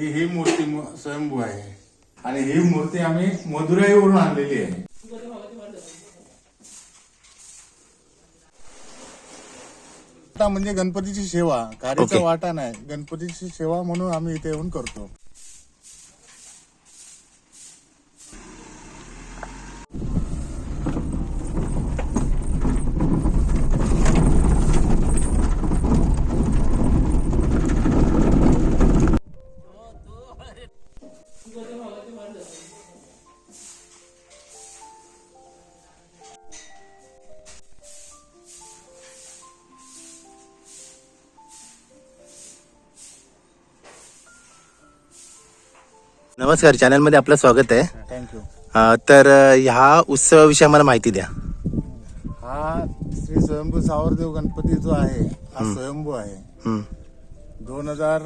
ही ही मूर्ती स्वयंभू आहे. आणि ही मूर्ती आम्ही मदुराईवरून आणलेली आहे. वाटा म्हणजे गणपतीची सेवा कार्याचा. वाटा नाही. गणपतीची सेवा म्हणून आम्ही इथे येऊन करतो. नमस्कार चॅनलमध्ये आपलं स्वागत आहे. थँक्यू तर ह्या उत्सवाविषयी आम्हाला माहिती द्या. हा श्री स्वयंभू सावरदेव गणपती जो आहे हा स्वयंभू आहे. दोन हजार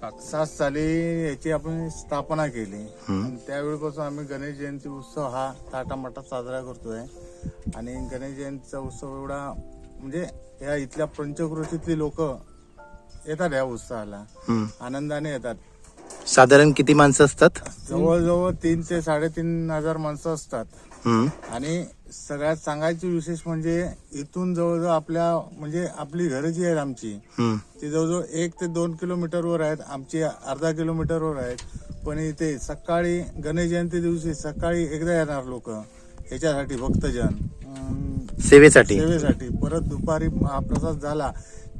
सात साली याची आपण स्थापना केली. त्यावेळीपासून आम्ही गणेश जयंती उत्सव हा थाटामाटात साजरा करतोय. आणि गणेश जयंतीचा उत्सव एवढा म्हणजे या इथल्या पंचक्रोशीतली लोक येतात या उत्सवाला. आनंदाने येतात. साधारण किती माणसं असतात? जवळजवळ तीन ते साडेतीन हजार माणसं असतात. हम्म, आणि सगळ्यात सांगायची विशेष म्हणजे इथून जवळजवळ आपल्या म्हणजे आपली घरं जी आहेत आमची हम्म, ती जवळजवळ एक ते दोन किलोमीटरवर आहेत. आमची अर्धा किलोमीटरवर आहेत. पण इथे सकाळी गणेश जयंती दिवशी सकाळी एकदा येणार लोक. ह्याच्यासाठी भक्तजन. अं, सेवेसाठी. सेवेसाठी. परत दुपारी महाप्रसाद झाला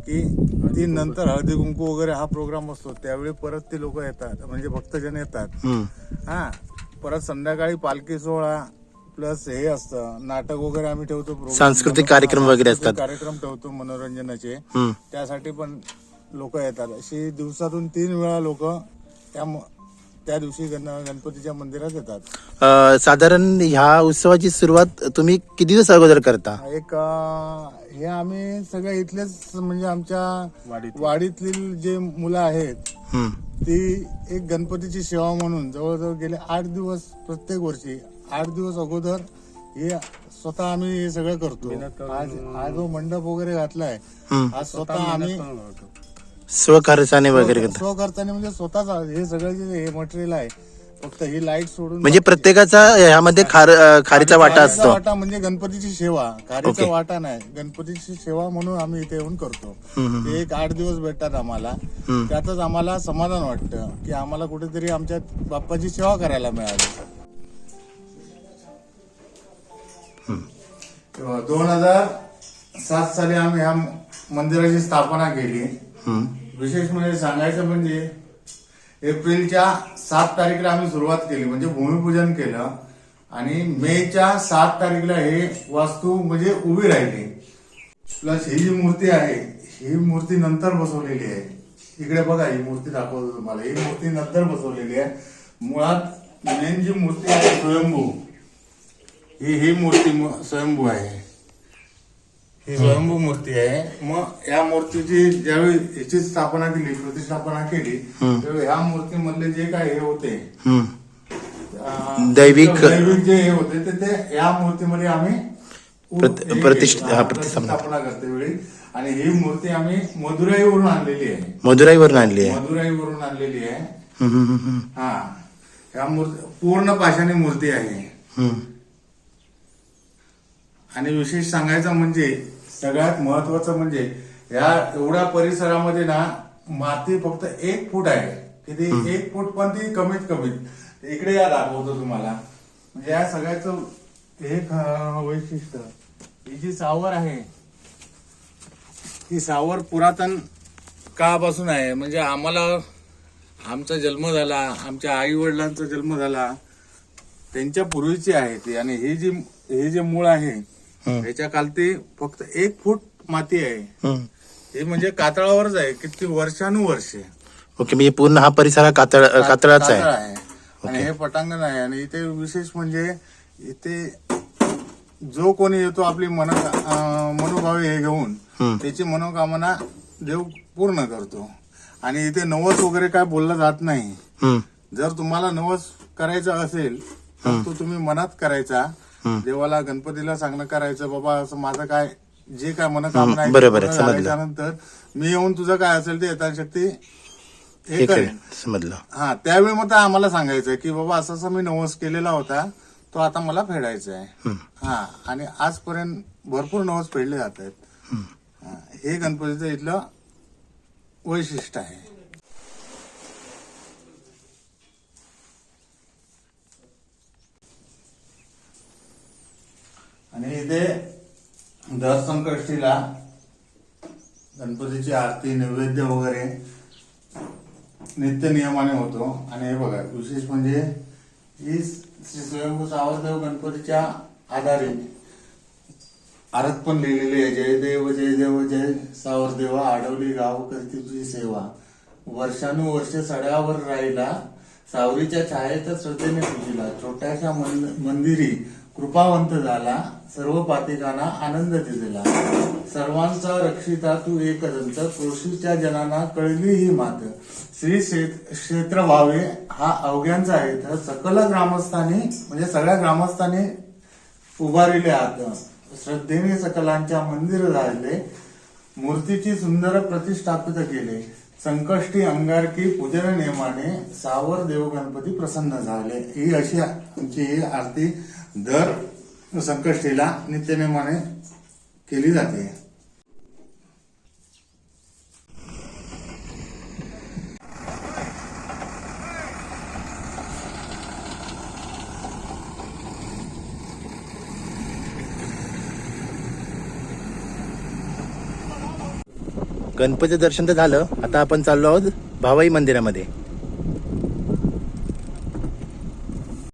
की ती नंतर हळदी कुंकू वगैरे हा प्रोग्राम असतो त्यावेळी परत ते लोक येतात म्हणजे भक्तजन येतात हा परत संध्याकाळी पालखी सोहळा प्लस हे असतं नाटक वगैरे आम्ही ठेवतो. सांस्कृतिक कार्यक्रम वगैरे असतात. कार्यक्रम ठेवतो मनोरंजनाचे. त्यासाठी पण लोक येतात अशी दिवसातून तीन वेळा लोक त्या त्या दिवशी गण गणपतीच्या मंदिरात येतात. अं, साधारण ह्या उत्सवाची सुरुवात तुम्ही किती दिवस अगोदर करता? एक अं, हे आम्ही सगळे इथलेच म्हणजे आमच्या वाडीतली. जे मुलं आहेत हम्म, ती एक गणपतीची सेवा म्हणून जवळजवळ गेले आठ दिवस प्रत्येक वर्षी आठ दिवस अगोदर हे स्वतः आम्ही हे सगळं करतो. आज हा जो मंडप वगैरे घातलाय. हा स्वतः आम्ही स्वखर्चाने वगैरे करता स्वखर्चाने म्हणजे स्वतःच हे सगळं जे हे मटेरियल आहे फक्त ही लाइट सोडून म्हणजे प्रत्येकाचा ह्यामध्ये खार खारीचा वाटा असतो. वाटा म्हणजे गणपतीची सेवा. ओके. वाटा नाही. गणपतीची सेवा म्हणून आम्ही इथे येऊन करतो. ते एक आठ दिवस भेटतात आम्हाला. त्यातच आम्हाला समाधान वाटतं की आम्हाला कुठेतरी आमच्या बाप्पाची सेवा करायला मिळाली. दोन हजार सात साली आम्ही ह्या मंदिराची स्थापना केली. विशेष म्हणजे सांगायचं म्हणजे एप्रिलच्या सात तारीखला आम्ही सुरुवात केली म्हणजे भूमिपूजन केलं. आणि मेच्या सात तारीखला हे वास्तू म्हणजे उभी राहिली. प्लस ही जी मूर्ती आहे ही मूर्ती नंतर बसवलेली आहे. इकडे बघा ही मूर्ती दाखवतो तुम्हाला. ही मूर्ती नंतर बसवलेली आहे. मुळात मेन जी मूर्ती आहे स्वयंभू. ही ही मूर्ती म- स्वयंभू आहे. ही स्वयंभू मूर्ती आहे. मग या मूर्तीची ज्यावेळी याची स्थापना केली प्रतिष्ठापना केली त्यावेळी ह्या मूर्तीमधले जे काय हे होते. अं, दैविक- दैविक जे हे होते ते ते या मूर्तीमध्ये आम्ही उ- प्रति- हे प्रतिष्ठ- केलं. हा, हा, प्रतिस्थापना. प्रतिष्ठापना करते वेळी. आणि ही मूर्ती आम्ही मदुराईवरून आणलेली आहे. मदुराईवरून आणली आहे. मदुराईवरून आणलेली आहे. हम्म, हम्म, हम्म, हा. ह्या मूर्ती पूर्ण पाषाणी मूर्ती आहे. हम्म. आणि विशेष सांगायचं म्हणजे सगळ्यात महत्वाचं म्हणजे या एवढ्या परिसरामध्ये ना माती फक्त एक फूट आहे. किती? एक फूट पण ती कमीत कमीत इकडे या दाखवतो तुम्हाला. म्हणजे या सगळ्याचं एक वैशिष्ट्य. ही जी सावर आहे ही सावर पुरातन काळापासून आहे. म्हणजे आम्हाला आमचा जन्म झाला आमच्या आई वडिलांचा जन्म झाला त्यांच्या पूर्वीची आहे ती. आणि हे जी हे जे मूळ आहे. ह्याच्या खालती फक्त एक फूट माती आहे. हे. म्हणजे कातळावरच आहे किती वर्षानुवर्षे. ओके म्हणजे पूर्ण हा परिसर हा कातळ कातळाचा कातळ आहे. आणि हे पटांगण आहे आणि इथे विशेष म्हणजे इथे जो कोणी येतो आपली मन मनोभावे हे घेऊन हम्म. त्याची मनोकामना देव पूर्ण करतो. आणि इथे नवस वगैरे काय बोललं जात नाही. हम्म. जर तुम्हाला नवस करायचा असेल तर तो तुम्ही मनात करायचा. देवाला गणपतीला सांगणं करायचं बाबा असं माझं काय जे काय मनोकामना आहे ते बरोबर आहे, पूर्ण समजलं. झाल्याच्यानंतर मी येऊन तुझं काय असेल ते यथाशक्ती हे हे करेन करेन. समजलं. हा त्यावेळी मग ते आम्हाला सांगायचं की बाबा असं असं मी नवस केलेला होता तो आता मला फेडायचा आहे. हा आणि आजपर्यंत भरपूर नवस फेडले जात आहेत. हा, हे गणपतीचं इथलं वैशिष्ट्य आहे. आणि इथे दर संकष्टीला गणपतीची आरती नैवेद्य वगैरे नित्य नियमाने होतो. आणि हे बघा विशेष म्हणजे ही श्री स्वयंभू सावरदेव गणपतीच्या आधारे आरत पण लिहिलेली आहे. जय देव जय देव जय सावरदेवा आडवली गाव करती तुझी सेवा. वर्षानुवर्ष सड्यावर राहिला सावरीच्या छायेत श्रद्धेने पूजिला. छोट्याशा मंदिरी कृपावंत झाला सर्व पातिकांना आनंद दिलेला. सर्वांचा रक्षिता तू एक दंत कृषीच्या जनांना कळली ही मात. श्री क्षेत्र व्हावे हा अवघ्यांचा आहे तर सकल ग्रामस्थांनी म्हणजे सगळ्या ग्रामस्थांनी उभारले आहात श्रद्धेने सकलांच्या मंदिर झाले मूर्तीची सुंदर प्रतिष्ठापित केले. संकष्टी अंगारकी पूजन नियमाने सावर देव गणपती प्रसन्न झाले. ही अशी आमची आरती दर संकष्टीला नित्यनेमाने केली जाते. गणपती दर्शन तर झालं. आता आपण चाललो आहोत भावाई मंदिरामध्ये.